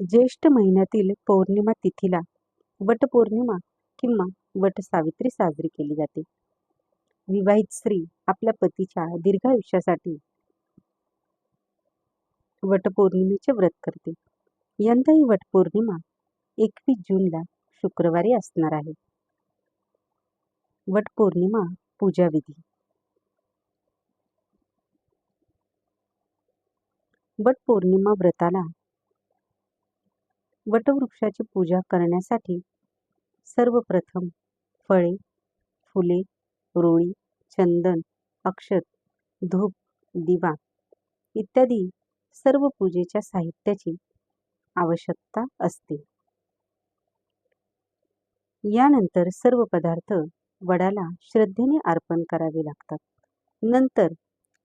ज्येष्ठ महिन्यातील पौर्णिमा तिथीला वटपौर्णिमा किंवा वटसावित्री साजरी केली जाते. विवाहित स्त्री आपल्या पतीच्या दीर्घायुष्यासाठी वटपौर्णिमेचे व्रत करते. यंदा ही वटपौर्णिमा एकवीस जूनला शुक्रवारी असणार आहे. वटपौर्णिमा पूजाविधी वटपौर्णिमा व्रताला वटवृक्षाची पूजा करण्यासाठी सर्वप्रथम फळे, फुले, रोळी, चंदन, अक्षत, धूप, दिवा इत्यादी सर्व पूजेच्या साहित्याची आवश्यकता असते. यानंतर सर्व पदार्थ वडाला श्रद्धेने अर्पण करावे लागतात. नंतर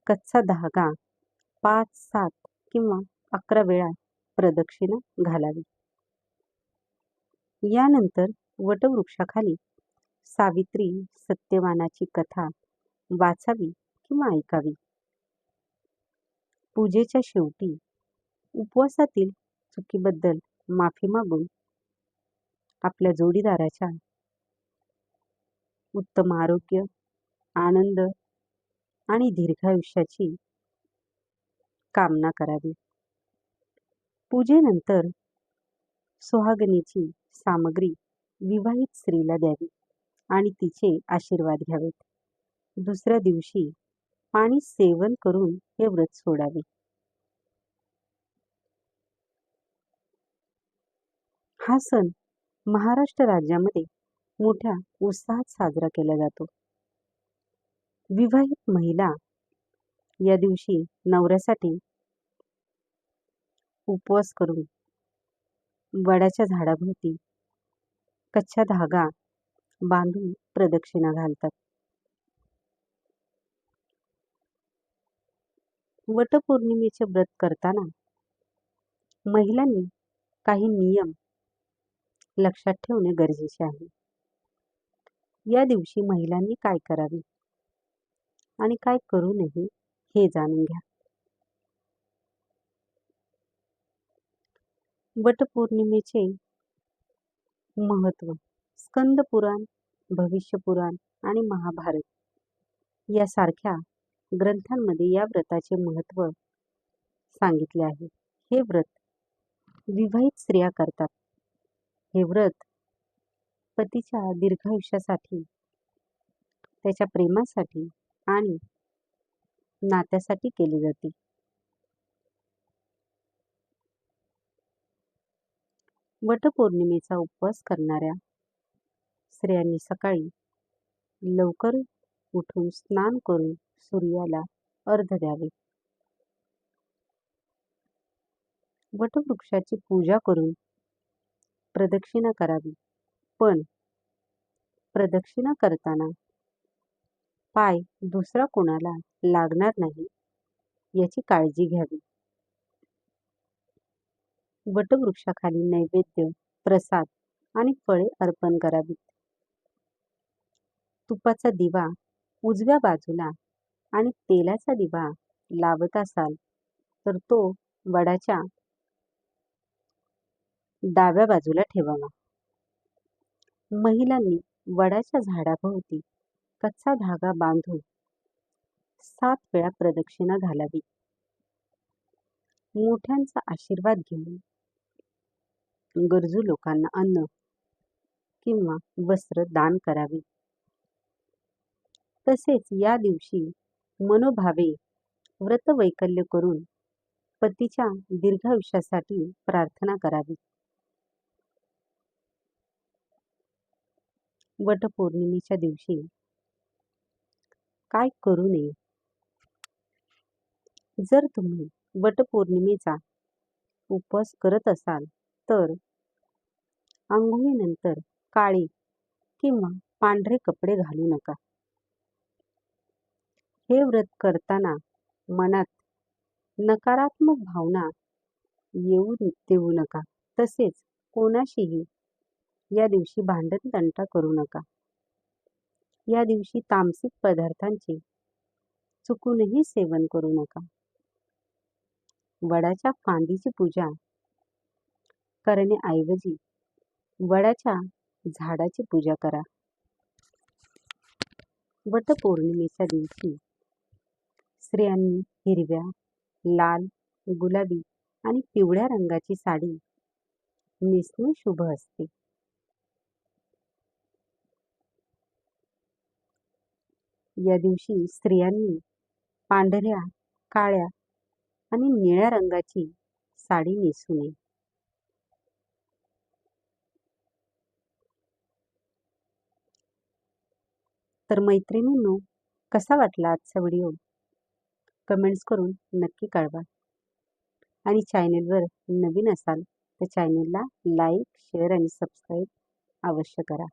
कच्चा धागा पाच, सात किंवा अकरा वेळा प्रदक्षिणा घालावी. यानंतर वटवृक्षाखाली सावित्री सत्यवानाची कथा वाचावी किंवा ऐकावी. पूजेच्या शेवटी उपवासातील चुकीबद्दल माफी मागून आपल्या जोडीदाराच्या उत्तम आरोग्य, आनंद आणि दीर्घायुष्याची कामना करावी. पूजेनंतर सुहागणीची सामग्री विवाहित स्त्रीला द्यावी आणि तिचे आशीर्वाद घ्यावेत. दुसऱ्या दिवशी पाणी सेवन करून हे व्रत सोडावे. हा सण महाराष्ट्र राज्यामध्ये मोठ्या उत्साहात साजरा केला जातो. विवाहित महिला या दिवशी नवऱ्यासाठी उपवास करून वडाच्या झाडाभोवती कच्चा धागा बांधून प्रदक्षिणा घालतात. वटपौर्णिमेचे व्रत करताना महिलांनी काही नियम लक्षात ठेवणे गरजेचे आहे. या दिवशी महिलांनी काय करावे आणि काय करू नये हे जाणून घ्या. वटपौर्णिमेचे महत्त्व स्कंद पुराण, भविष्य पुराण आणि महाभारत यासारख्या ग्रंथांमध्ये या व्रताचे महत्त्व सांगितले आहे. हे व्रत विवाहित स्त्रिया करतात. हे व्रत पतीच्या दीर्घायुष्यासाठी, त्याच्या प्रेमासाठी आणि नात्यासाठी केले जाते. वटपौर्णिमेचा उपवास करणाऱ्या स्त्रियांनी सकाळी लवकर उठून स्नान करून सूर्याला अर्ध द्यावे. वटवृक्षाची पूजा करून प्रदक्षिणा करावी. पण प्रदक्षिणा करताना पाय दुसरा कोणाला लागणार नाही याची काळजी घ्यावी. वटवृक्षाखाली नैवेद्य, प्रसाद आणि फळे अर्पण करावीत. तुपाचा दिवा उजव्या बाजूला आणि तेलाचा दिवा लावत असाल तर तो वडाच्या डाव्या बाजूला ठेवावा. महिलांनी वडाच्या झाडाभोवती कच्चा धागा बांधून सात वेळा प्रदक्षिणा घालावी. मोठ्यांचा आशीर्वाद घेऊन गरजू लोकांना अन्न किंवा वस्त्र दान करावे. तसेच या दिवशी मनोभावे व्रतवैकल्य करून पतीच्या दीर्घायुष्यासाठी प्रार्थना करावी. वटपौर्णिमेच्या दिवशी काय करू नये? जर तुम्ही वटपौर्णिमेचा उपवास करत असाल तर अंघोळीनंतर काळे किंवा पांढरे कपडे घालू नका. हे व्रत करताना मनात नकारात्मक भावना येऊ देऊ नका. तसेच कोणाशीही या दिवशी भांडण-तंटा करू नका. या दिवशी तामसिक पदार्थांचे चुकूनही सेवन करू नका. वडाच्या फांदीची पूजा करण्याऐवजी वडाच्या झाडाची पूजा करा. वटपौर्णिमेच्या दिवशी स्त्रियांनी हिरव्या लाल गुलाबी आणि पिवळ्या रंगाची साडी नेसणे शुभ असते. या दिवशी स्त्रियांनी पांढऱ्या काळ्या आणि निळ्या रंगाची साडी नेसू नये. तर मैत्रिणींनो कसा वाटला आजचा व्हिडिओ? कमेंट्स करून नक्की कळवा. आणि चॅनेलवर नवीन असाल तर चॅनेलला लाईक शेअर आणि सबस्क्राईब अवश्य करा.